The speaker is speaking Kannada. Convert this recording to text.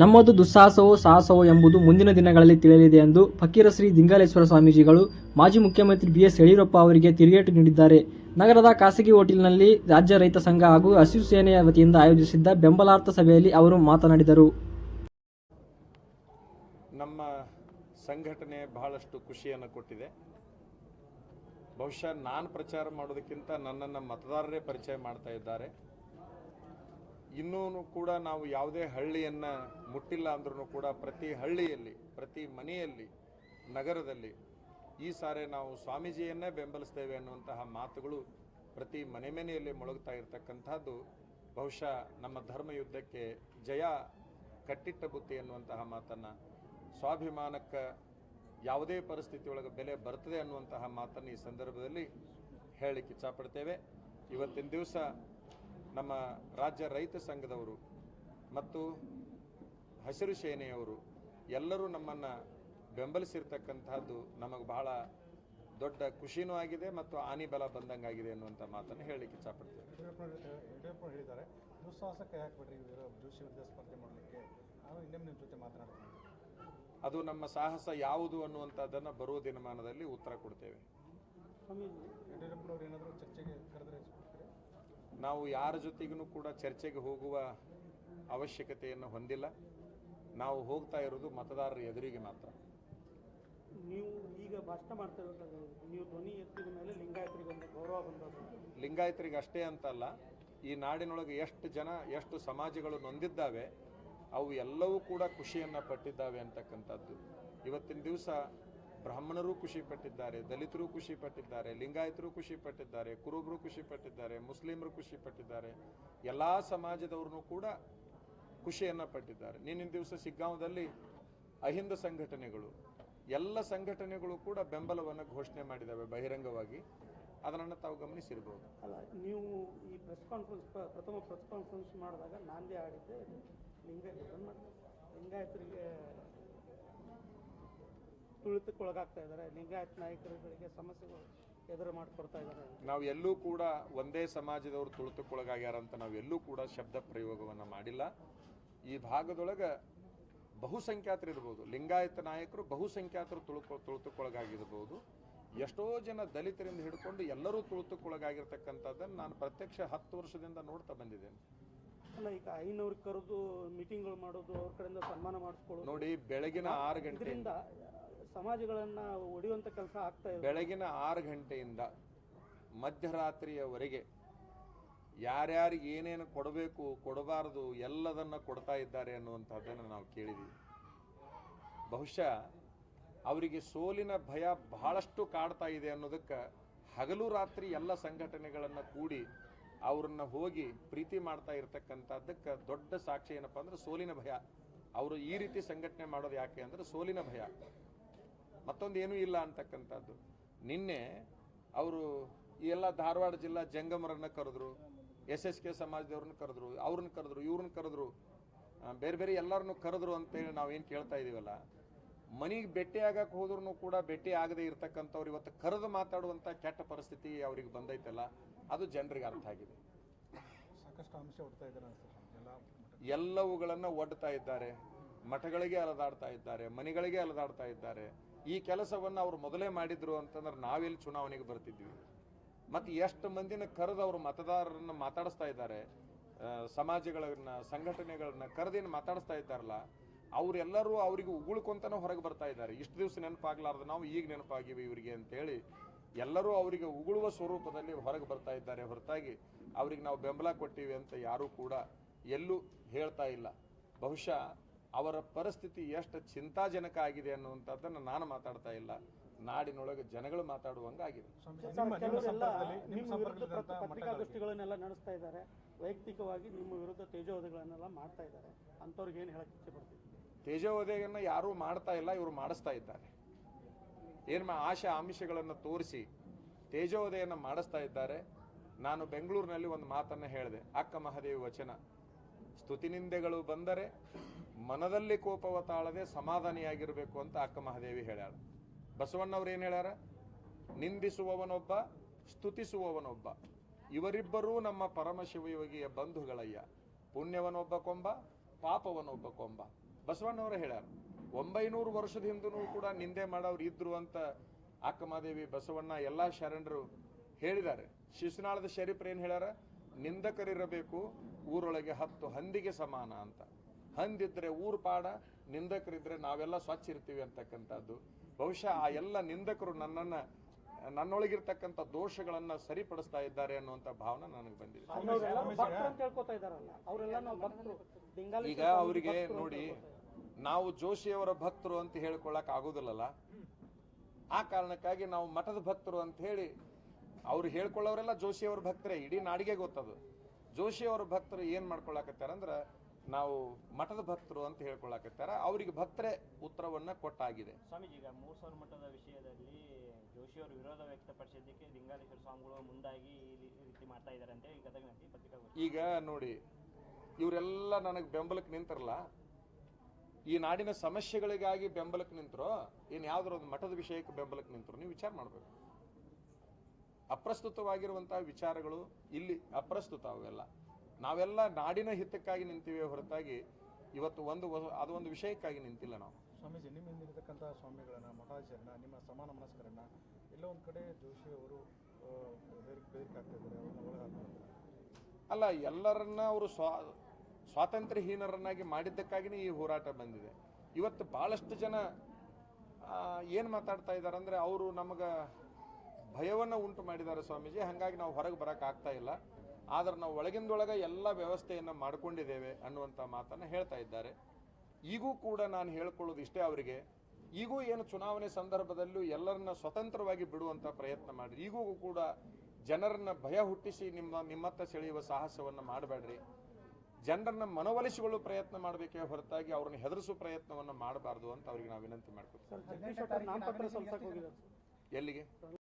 ನಮ್ಮದು ದುಸ್ಸಾಹಸವೋ ಸಾಹಸವೋ ಎಂಬುದು ಮುಂದಿನ ದಿನಗಳಲ್ಲಿ ತಿಳಿಯಲಿದೆ ಎಂದು ಫಕೀರ ಶ್ರೀ ದಿಂಗಾಲೇಶ್ವರ ಸ್ವಾಮೀಜಿಗಳು ಮಾಜಿ ಮುಖ್ಯಮಂತ್ರಿ ಬಿಎಸ್ ಯಡಿಯೂರಪ್ಪ ಅವರಿಗೆ ತಿರುಗೇಟು ನೀಡಿದ್ದಾರೆ. ನಗರದ ಖಾಸಗಿ ಹೋಟೆಲ್ನಲ್ಲಿ ರಾಜ್ಯ ರೈತ ಸಂಘ ಹಾಗೂ ಹಸಿರು ಸೇನೆಯ ವತಿಯಿಂದ ಆಯೋಜಿಸಿದ್ದ ಬೆಂಬಲಾರ್ಥ ಸಭೆಯಲ್ಲಿ ಅವರು ಮಾತನಾಡಿದರು. ನಮ್ಮ ಸಂಘಟನೆ ಬಹಳಷ್ಟು ಖುಷಿಯನ್ನು ಕೊಟ್ಟಿದೆ. ಬಹುಶಃ ನಾನು ಪ್ರಚಾರ ಮಾಡೋದಕ್ಕಿಂತ ನನ್ನನ್ನು ಮತದಾರರೇ ಪರಿಚಯ ಮಾಡ್ತಾ ಇದ್ದಾರೆ. ಇನ್ನೂ ಕೂಡ ನಾವು ಯಾವುದೇ ಹಳ್ಳಿಯನ್ನು ಮುಟ್ಟಿಲ್ಲ ಅಂದ್ರೂ ಕೂಡ ಪ್ರತಿ ಹಳ್ಳಿಯಲ್ಲಿ, ಪ್ರತಿ ಮನೆಯಲ್ಲಿ, ನಗರದಲ್ಲಿ ಈ ಸಾರಿ ನಾವು ಸ್ವಾಮೀಜಿಯನ್ನೇ ಬೆಂಬಲಿಸ್ತೇವೆ ಅನ್ನುವಂತಹ ಮಾತುಗಳು ಪ್ರತಿ ಮನೆ ಮನೆಯಲ್ಲಿ ಮೊಳಗ್ತಾ ಇರತಕ್ಕಂಥದ್ದು. ಬಹುಶಃ ನಮ್ಮ ಧರ್ಮ ಯುದ್ಧಕ್ಕೆ ಜಯ ಕಟ್ಟಿಟ್ಟ ಬುತ್ತಿ ಅನ್ನುವಂತಹ ಮಾತನ್ನು ಸ್ವಾಭಿಮಾನಕ್ಕೆ ಯಾವುದೇ ಪರಿಸ್ಥಿತಿಯೊಳಗೆ ಬೆಲೆ ಬರ್ತದೆ ಅನ್ನುವಂತಹ ಮಾತನ್ನು ಈ ಸಂದರ್ಭದಲ್ಲಿ ಹೇಳಲಿಕ್ಕೆ ಇಚ್ಛಪಡ್ತೇವೆ ಇವತ್ತಿನ ದಿವಸ ನಮ್ಮ ರಾಜ್ಯ ರೈತ ಸಂಘದವರು ಮತ್ತು ಹಸಿರು ಸೇನೆಯವರು ಎಲ್ಲರೂ ನಮ್ಮನ್ನು ಬೆಂಬಲಿಸಿರ್ತಕ್ಕಂಥದ್ದು ನಮಗೆ ಬಹಳ ದೊಡ್ಡ ಖುಷಿನೂ ಆಗಿದೆ ಮತ್ತು ಆನಿ ಬಲ ಬಂದಂಗೆ ಆಗಿದೆ ಅನ್ನುವಂಥ ಮಾತನ್ನು ಹೇಳಲಿಕ್ಕೆ ಇಚ್ಛಪಡ್ತೇವೆ. ಯಡಿಯೂರಪ್ಪ ಹೇಳಿದ್ದಾರೆ. ದುಸ್ಸಾಹಸ ಕೈ ಬಿಡ್ರಿ ಇವರು ಜೋಶಿ ವಿರುದ್ಧ ಸ್ಪರ್ಧೆ ಮಾಡಲಿಕ್ಕೆ. ನಾವು ಇನ್ನೊಮ್ಮೆ ನಿಮ್ಮ ಜೊತೆ ಮಾತನಾಡ್ತೀವಿ. ಅದು ನಮ್ಮ ಸಾಹಸ ಯಾವುದು ಅನ್ನುವಂಥದ್ದನ್ನು ಬರುವ ದಿನಮಾನದಲ್ಲಿ ಉತ್ತರ ಕೊಡ್ತೇವೆ. ಯಡಿಯೂರಪ್ಪನವ್ರು ಏನಾದರೂ ಚರ್ಚೆಗೆ ಕರೆದ್ರೆ? ನಾವು ಯಾರ ಜೊತೆಗೂ ಕೂಡ ಚರ್ಚೆಗೆ ಹೋಗುವ ಅವಶ್ಯಕತೆಯನ್ನು ಹೊಂದಿಲ್ಲ. ನಾವು ಹೋಗ್ತಾ ಇರೋದು ಮತದಾರರ ಎದುರಿಗೆ ಮಾತ್ರ. ನೀವು ಈಗ ಭಾಷಣ ಮಾಡ್ತಾ ನೀವು ಧ್ವನಿ ಎತ್ತಿದ ಮೇಲೆ ಲಿಂಗಾಯತರಿಗೆ ಒಂದು ಗೌರವ ಬಂದದ್ದು. ಲಿಂಗಾಯತರಿಗೆ ಅಷ್ಟೇ ಅಂತಲ್ಲ ಈ ನಾಡಿನೊಳಗೆ ಎಷ್ಟು ಜನ ಎಷ್ಟು ಸಮಾಜಗಳು ನೊಂದಿದ್ದಾವೆ ಅವು ಎಲ್ಲವೂ ಕೂಡ ಖುಷಿಯನ್ನು ಪಟ್ಟಿದ್ದಾವೆ ಅಂತಕ್ಕಂಥದ್ದು. ಇವತ್ತಿನ ದಿವಸ ಬ್ರಾಹ್ಮಣರು ಖುಷಿ ಪಟ್ಟಿದ್ದಾರೆ, ದಲಿತರು ಖುಷಿ ಪಟ್ಟಿದ್ದಾರೆ, ಲಿಂಗಾಯತರು ಖುಷಿ ಪಟ್ಟಿದ್ದಾರೆ, ಕುರುಬರು ಖುಷಿ ಪಟ್ಟಿದ್ದಾರೆ, ಮುಸ್ಲಿಮರು ಖುಷಿ ಪಟ್ಟಿದ್ದಾರೆ. ಎಲ್ಲ ಸಮಾಜದವ್ರನ್ನೂ ಕೂಡ ಖುಷಿಯನ್ನು ಪಟ್ಟಿದ್ದಾರೆ. ನಿನ್ನಿನ ದಿವಸ ಸಿಗ್ಗಾಂವದಲ್ಲಿ ಅಹಿಂದ ಸಂಘಟನೆಗಳು, ಎಲ್ಲ ಸಂಘಟನೆಗಳು ಕೂಡ ಬೆಂಬಲವನ್ನು ಘೋಷಣೆ ಮಾಡಿದ್ದಾವೆ ಬಹಿರಂಗವಾಗಿ. ಅದನ್ನು ತಾವು ಗಮನಿಸಿರ್ಬೋದು. ಅಲ್ಲ, ನೀವು ಈ ಪ್ರೆಸ್ ಕಾನ್ಫರೆನ್ಸ್ ಪ್ರಥಮ ಪ್ರೆಸ್ ಕಾನ್ಫರೆನ್ಸ್ ಮಾಡಿದಾಗ ನಾಂದಿ ಆಡಿದ್ದೆ ಲಿಂಗಾಯತ ಲಿಂಗಾಯತರಿಗೆ ತುಳಿತಕ್ಕೊಳಗಾಗ್ತಾ ಇದ್ದಾರೆ. ಲಿಂಗಾಯತ ನಾಯಕರುಗಳಿಗೆ ಸಮಸ್ಯೆಗಳು ಎದುರು ಮಾಡಿಕೊಡ್ತಾ ಇದ್ದಾರೆ. ನಾವು ಎಲ್ಲೂ ಕೂಡ ಒಂದೇ ಸಮಾಜದವರು ತುಳಿತಕ್ಕೊಳಗಾಗ್ಯಾರ ಅಂತ ನಾವು ಎಲ್ಲೂ ಕೂಡ ಶಬ್ದ ಪ್ರಯೋಗವನ್ನು ಮಾಡಿಲ್ಲ. ಈ ಭಾಗದೊಳಗೆ ಬಹುಸಂಖ್ಯಾತರು ಇರ್ಬೋದು ಲಿಂಗಾಯತ ನಾಯಕರು ಬಹುಸಂಖ್ಯಾತರು ತುಳುಕೊ ತುಳಿತಕ್ಕೊಳಗಾಗಿರ್ಬೋದು. ಎಷ್ಟೋ ಜನ ದಲಿತರಿಂದ ಹಿಡ್ಕೊಂಡು ಎಲ್ಲರೂ ತುಳಿತಕ್ಕೊಳಗಾಗಿರ್ತಕ್ಕಂಥದ್ದನ್ನು ನಾನು ಪ್ರತ್ಯಕ್ಷ ಹತ್ತು ವರ್ಷದಿಂದ ನೋಡ್ತಾ ಬಂದಿದ್ದೇನೆ. ಅಲ್ಲ ಈಗ ಐನೂರು ಕರೆದು ಮೀಟಿಂಗ್ಗಳು ಮಾಡೋದು ಅವ್ರ ಕಡೆಯಿಂದ ಸನ್ಮಾನ ಮಾಡಿಸ್ಕೊಳ್ಳೋದು. ನೋಡಿ ಬೆಳಗಿನ ಆರು ಗಂಟೆ ಇದರಿಂದ ಸಮಾಜಗಳನ್ನ ಒಡೆಯುವಂತ ಕೆಲಸ ಆಗ್ತಾ ಇದೆ ಬೆಳಗಿನ ಆರು ಗಂಟೆಯಿಂದ ಮಧ್ಯರಾತ್ರಿಯವರೆಗೆ ಯಾರ್ಯಾರಿಗೆ ಏನೇನು ಕೊಡಬೇಕು, ಕೊಡಬಾರದು, ಎಲ್ಲದನ್ನ ಕೊಡ್ತಾ ಇದ್ದಾರೆ ಅನ್ನುವಂಥದ್ದನ್ನು ನಾವು ಕೇಳಿದ್ವಿ. ಬಹುಶಃ ಅವರಿಗೆ ಸೋಲಿನ ಭಯ ಬಹಳಷ್ಟು ಕಾಡ್ತಾ ಇದೆ ಅನ್ನೋದಕ್ಕೆ ಹಗಲು ರಾತ್ರಿ ಎಲ್ಲ ಸಂಘಟನೆಗಳನ್ನು ಕೂಡಿ ಅವ್ರನ್ನ ಹೋಗಿ ಪ್ರೀತಿ ಮಾಡ್ತಾ ಇರತಕ್ಕಂಥದ್ದಕ್ಕೆ ದೊಡ್ಡ ಸಾಕ್ಷಿ ಏನಪ್ಪ ಅಂದ್ರೆ ಸೋಲಿನ ಭಯ. ಅವರು ಈ ರೀತಿ ಸಂಘಟನೆ ಮಾಡೋದು ಯಾಕೆ ಅಂದ್ರೆ ಸೋಲಿನ ಭಯ. ಮತ್ತೊಂದು ಏನೂ ಇಲ್ಲ ಅಂತಕ್ಕಂಥದ್ದು. ನಿನ್ನೆ ಅವರು ಈ ಎಲ್ಲ ಧಾರವಾಡ ಜಿಲ್ಲಾ ಜಂಗಮರನ್ನ ಕರೆದ್ರು ಎಸ್ ಎಸ್ ಕೆ ಸಮಾಜದವ್ರನ್ನ ಕರೆದ್ರು ಅವ್ರನ್ನ ಕರೆದ್ರು ಇವ್ರನ್ನ ಕರೆದ್ರು. ಬೇರೆ ಬೇರೆ ಎಲ್ಲರನ್ನು ಕರೆದ್ರು ಅಂತೇಳಿ ನಾವೇನು ಕೇಳ್ತಾ ಇದೀವಲ್ಲ? ಮನೆಗೆ ಭೇಟಿ ಆಗಕ್ಕೆ ಹೋದ್ರೂ ಕೂಡ ಭೇಟಿ ಆಗದೆ ಇರ್ತಕ್ಕಂಥವ್ರು ಇವತ್ತು ಕರೆದು ಮಾತಾಡುವಂಥ ಕೆಟ್ಟ ಪರಿಸ್ಥಿತಿ ಅವ್ರಿಗೆ ಬಂದೈತಲ್ಲ ಅದು ಜನರಿಗೆ ಅರ್ಥ ಆಗಿದೆ. ಸಾಕಷ್ಟು ಅಂಶ ಹೊಡ್ತಾ ಇದ್ದಾರೆ ಅನ್ಸುತ್ತೆ ಎಲ್ಲವುಗಳನ್ನು ಒಡ್ತಾ ಇದ್ದಾರೆ. ಮಠಗಳಿಗೆ ಅಲದಾಡ್ತಾ ಇದ್ದಾರೆ ಮನೆಗಳಿಗೆ ಅಲದಾಡ್ತಾ ಇದ್ದಾರೆ. ಈ ಕೆಲಸವನ್ನು ಅವರು ಮೊದಲೇ ಮಾಡಿದ್ರು ಅಂತಂದ್ರೆ ನಾವೆಲ್ಲಿ ಚುನಾವಣೆಗೆ ಬರ್ತಿದ್ವಿ. ಮತ್ತು ಎಷ್ಟು ಮಂದಿನ ಕರೆದು ಅವರು ಮತದಾರರನ್ನ ಮಾತಾಡಿಸ್ತಾ ಇದ್ದಾರೆ ಸಮಾಜಗಳನ್ನ, ಸಂಘಟನೆಗಳನ್ನ ಕರೆದೇನು ಮಾತಾಡಿಸ್ತಾ ಇದ್ದಾರಲ್ಲ, ಅವರೆಲ್ಲರೂ ಅವರಿಗೆ ಉಗುಳ್ಕೊಂತಾನೆ ಹೊರಗೆ ಬರ್ತಾ ಇದ್ದಾರೆ. ಇಷ್ಟು ದಿವಸ ನೆನಪಾಗ್ಲಾರ್ದು ನಾವು ಈಗ ನೆನಪಾಗಿವಿ ಇವರಿಗೆ ಅಂತೇಳಿ ಎಲ್ಲರೂ ಅವರಿಗೆ ಉಗುಳುವ ಸ್ವರೂಪದಲ್ಲಿ ಹೊರಗೆ ಬರ್ತಾ ಇದ್ದಾರೆ. ಹೊರತಾಗಿ ಅವ್ರಿಗೆ ನಾವು ಬೆಂಬಲ ಕೊಟ್ಟಿವಿ ಅಂತ ಯಾರೂ ಕೂಡ ಎಲ್ಲೂ ಹೇಳ್ತಾ ಇಲ್ಲ. ಬಹುಶಃ ಅವರ ಪರಿಸ್ಥಿತಿ ಎಷ್ಟು ಚಿಂತಾಜನಕ ಆಗಿದೆ ಅನ್ನುವಂಥದ್ದನ್ನು ನಾನು ಮಾತಾಡ್ತಾ ಇಲ್ಲ. ನಾಡಿನೊಳಗೆ ಜನಗಳು ಮಾತಾಡುವಂಗಾಗಿದೆ. ಪತ್ರಿಕಾಗೋಷ್ಠಿಗಳನ್ನೆಲ್ಲ ನಡೆಸ್ತಾ ಇದ್ದಾರೆ. ವೈಯಕ್ತಿಕವಾಗಿ ನಿಮ್ಮ ವಿರುದ್ಧ ತೇಜೋವಧೆಗಳನ್ನೆಲ್ಲ ಮಾಡ್ತಾ ಇದ್ದಾರೆ. ಅಂಥವ್ರಿಗೆ ಏನು ಹೇಳಕ್ಕೆ ಇಚ್ಛೆ ಪಡ್ತೀವಿ ತೇಜೋವಧೆಯನ್ನು ಯಾರೂ ಮಾಡ್ತಾ ಇಲ್ಲ ಇವರು ಮಾಡಿಸ್ತಾ ಇದ್ದಾರೆ. ಏನು ಮಾ ಆಶಾ ಆಮಿಷಗಳನ್ನು ತೋರಿಸಿ ತೇಜೋವಧೆಯನ್ನು ಮಾಡಿಸ್ತಾ ಇದ್ದಾರೆ. ನಾನು ಬೆಂಗಳೂರಿನಲ್ಲಿ ಒಂದು ಮಾತನ್ನು ಹೇಳಿದೆ. ಅಕ್ಕ ಮಹಾದೇವಿ ವಚನ. ಸ್ತುತಿನಿಂದೆಗಳು ಬಂದರೆ ಮನದಲ್ಲಿ ಕೋಪವ ತಾಳದೆ ಸಮಾಧಾನಿಯಾಗಿರಬೇಕು ಅಂತ ಅಕ್ಕ ಮಹಾದೇವಿ ಹೇಳ್ಯಾಳ. ಬಸವಣ್ಣವ್ರು ಏನು ಹೇಳ್ಯಾರ? ನಿಂದಿಸುವವನೊಬ್ಬ, ಸ್ತುತಿಸುವವನೊಬ್ಬ. ಇವರಿಬ್ಬರೂ ನಮ್ಮ ಪರಮಶಿವಯೋಗಿಯ ಬಂಧುಗಳಯ್ಯ. ಪುಣ್ಯವನೊಬ್ಬ ಕೊಂಬ, ಪಾಪವನೊಬ್ಬ ಕೊಂಬ. ಬಸವಣ್ಣವರು ಹೇಳ್ಯಾರ, ಒಂಬೈನೂರು ವರ್ಷದ ಹಿಂದೂ ಕೂಡ ನಿಂದೆ ಮಾಡೋರು ಇದ್ರು ಅಂತ ಅಕ್ಕಮಾದೇವಿ ಬಸವಣ್ಣ ಎಲ್ಲ ಶರಣರು ಹೇಳಿದ್ದಾರೆ. ಶಿಶುನಾಳದ ಶರೀಫ್ರು ಏನು ಹೇಳ್ಯಾರ? ನಿಂದಕರಿರಬೇಕು, ಊರೊಳಗೆ ಹತ್ತು ಹಂದಿಗೆ ಸಮಾನ ಅಂತ. ಹಂದಿದ್ರೆ ಊರು ಪಾಡ ನಿಂದಕರಿದ್ರೆ ನಾವೆಲ್ಲ ಸ್ವಚ್ಛ ಇರ್ತೀವಿ ಅಂತಕ್ಕಂಥದ್ದು. ಬಹುಶಃ ಆ ಎಲ್ಲ ನಿಂದಕರು ನನ್ನನ್ನ ನನ್ನೊಳಗಿರ್ತಕ್ಕಂಥ ದೋಷಗಳನ್ನ ಸರಿಪಡಿಸ್ತಾ ಇದ್ದಾರೆ ಅನ್ನುವಂಥ ಭಾವನೆ ನನಗೆ ಬಂದಿದೆ. ಅವರೆಲ್ಲ ಭಕ್ತರು ಅಂತ ಹೇಳ್ಕೊತಾ ಇದಾರಲ್ಲ ಅವರೆಲ್ಲ ನಾವು ಭಕ್ತರು. ಲಿಂಗಾಲಿ ಈಗ ಅವರಿಗೆ ನೋಡಿ ನಾವು ಜೋಶಿಯವರ ಭಕ್ತರು ಅಂತ ಹೇಳ್ಕೊಳಕ್ ಆಗುದಿಲ್ಲಲ್ಲ. ಆ ಕಾರಣಕ್ಕಾಗಿ ನಾವು ಮಠದ ಭಕ್ತರು ಅಂತ ಹೇಳಿ ಅವ್ರು ಹೇಳ್ಕೊಳ್ಳೋರೆಲ್ಲ ಜೋಶಿಯವರ ಭಕ್ತರೇ ಇಡೀ ನಾಡಿಗೆ ಗೊತ್ತದು. ಜೋಶಿಯವರ ಭಕ್ತರು ಏನ್ ಮಾಡ್ಕೊಳಕತ್ತಾರ ಅಂದ್ರ ನಾವು ಮಠದ ಭಕ್ತರು ಅಂತ ಹೇಳ್ಕೊಳಕತ್ತಾರ. ಅವರಿಗೆ ಭಕ್ತರೇ ಉತ್ತರವನ್ನ ಕೊಟ್ಟಾಗಿದೆ. ಸ್ವಾಮೀಜಿ ಈಗ ಮೂರು ಸಾವಿರ ಮಠದ ವಿಷಯದಲ್ಲಿ ಜೋಶಿಯವರು ವಿರೋಧ ವ್ಯಕ್ತಪಡಿಸಿದ್ದಕ್ಕೆ ಲಿಂಗಾಲೇಶ್ವರ ಸ್ವಾಮಿಗಳು ಮುಂದಾಗಿ ಈ ರೀತಿ ಮಾಡ್ತಾ ಇದ್ದಾರೆ ಅಂತ ಗದಗಿನಲ್ಲಿ ಪತ್ರಿಕಾಗೋಷ್ಠಿ ಈಗ ನೋಡಿ ಇವರೆಲ್ಲ ನನಗೆ ಬೆಂಬಲಕ್ಕೆ ನಿಂತರಲ್ಲ? ಈ ನಾಡಿನ ಸಮಸ್ಯೆಗಳಿಗಾಗಿ ಬೆಂಬಲಕ್ಕೆ ನಿಂತರೋ ಏನು ಯಾವ್ದಾರ ಒಂದು ಮಠದ ವಿಷಯಕ್ಕೆ ಬೆಂಬಲಕ್ಕೆ ನಿಂತರು ನೀವು ವಿಚಾರ ಮಾಡಬೇಕು. ಅಪ್ರಸ್ತುತವಾಗಿರುವಂತಹ ವಿಚಾರಗಳು ಇಲ್ಲಿ ಅಪ್ರಸ್ತುತ ಅವೆಲ್ಲ. ನಾವೆಲ್ಲ ನಾಡಿನ ಹಿತಕ್ಕಾಗಿ ನಿಂತೀವಿ ಹೊರತಾಗಿ ಇವತ್ತು ಒಂದು ಅದು ಒಂದು ವಿಷಯಕ್ಕಾಗಿ ನಿಂತಿಲ್ಲ ನಾವು. ಸ್ವಾಮೀಜಿ ನಿಮ್ಮ ಹಿಂದಿರತಕ್ಕಂಥ ಸ್ವಾಮಿಗಳನ್ನ ಮಹಾಜರನ್ನ ನಿಮ್ಮ ಸಮಾನ ಮನಸ್ಕರನ್ನ ಎಲ್ಲ ಒಂದು ಕಡೆ ಜೋಶಿ ಅವರು ಅಲ್ಲ ಎಲ್ಲರನ್ನ ಅವರು ಸ್ವಾ ಸ್ವಾತಂತ್ರ್ಯಹೀನರನ್ನಾಗಿ ಮಾಡಿದ್ದಕ್ಕಾಗಿನೇ ಈ ಹೋರಾಟ ಬಂದಿದೆ. ಇವತ್ತು ಬಹಳಷ್ಟು ಜನ ಏನು ಮಾತಾಡ್ತಾ ಇದ್ದಾರೆ ಅಂದ್ರೆ ಅವರು ನಮಗೆ ಭಯವನ್ನ ಉಂಟು ಮಾಡಿದ್ದಾರೆ ಸ್ವಾಮೀಜಿ ಹಾಗಾಗಿ ನಾವು ಹೊರಗೆ ಬರಕ್ ಆಗ್ತಾ ಇಲ್ಲ. ಆದ್ರೆ ನಾವು ಒಳಗಿಂದೊಳಗ ಎಲ್ಲ ವ್ಯವಸ್ಥೆಯನ್ನ ಮಾಡ್ಕೊಂಡಿದ್ದೇವೆ ಅನ್ನುವಂತ ಮಾತನ್ನ ಹೇಳ್ತಾ ಇದ್ದಾರೆ. ಈಗೂ ಕೂಡ ನಾನು ಹೇಳ್ಕೊಳ್ಳೋದು ಇಷ್ಟೇ ಅವರಿಗೆ. ಈಗೂ ಏನು ಚುನಾವಣೆ ಸಂದರ್ಭದಲ್ಲೂ ಎಲ್ಲರನ್ನ ಸ್ವತಂತ್ರವಾಗಿ ಬಿಡುವಂತ ಪ್ರಯತ್ನ ಮಾಡ್ರಿ. ಈಗೂ ಕೂಡ ಜನರನ್ನ ಭಯ ಹುಟ್ಟಿಸಿ ನಿಮ್ಮ ನಿಮ್ಮತ್ತ ಸೆಳೆಯುವ ಸಾಹಸವನ್ನ ಮಾಡಬೇಡ್ರಿ. ಜನರನ್ನ ಮನವೊಲಿಸಿಕೊಳ್ಳುವ ಪ್ರಯತ್ನ ಮಾಡಬೇಕೇ ಹೊರತಾಗಿ ಅವ್ರನ್ನ ಹೆದರಿಸುವ ಪ್ರಯತ್ನವನ್ನ ಮಾಡಬಾರ್ದು ಅಂತ ಅವ್ರಿಗೆ ನಾವು ವಿನಂತಿ ಮಾಡ್ಕೊತೀವಿ. ಎಲ್ಲಿಗೆ?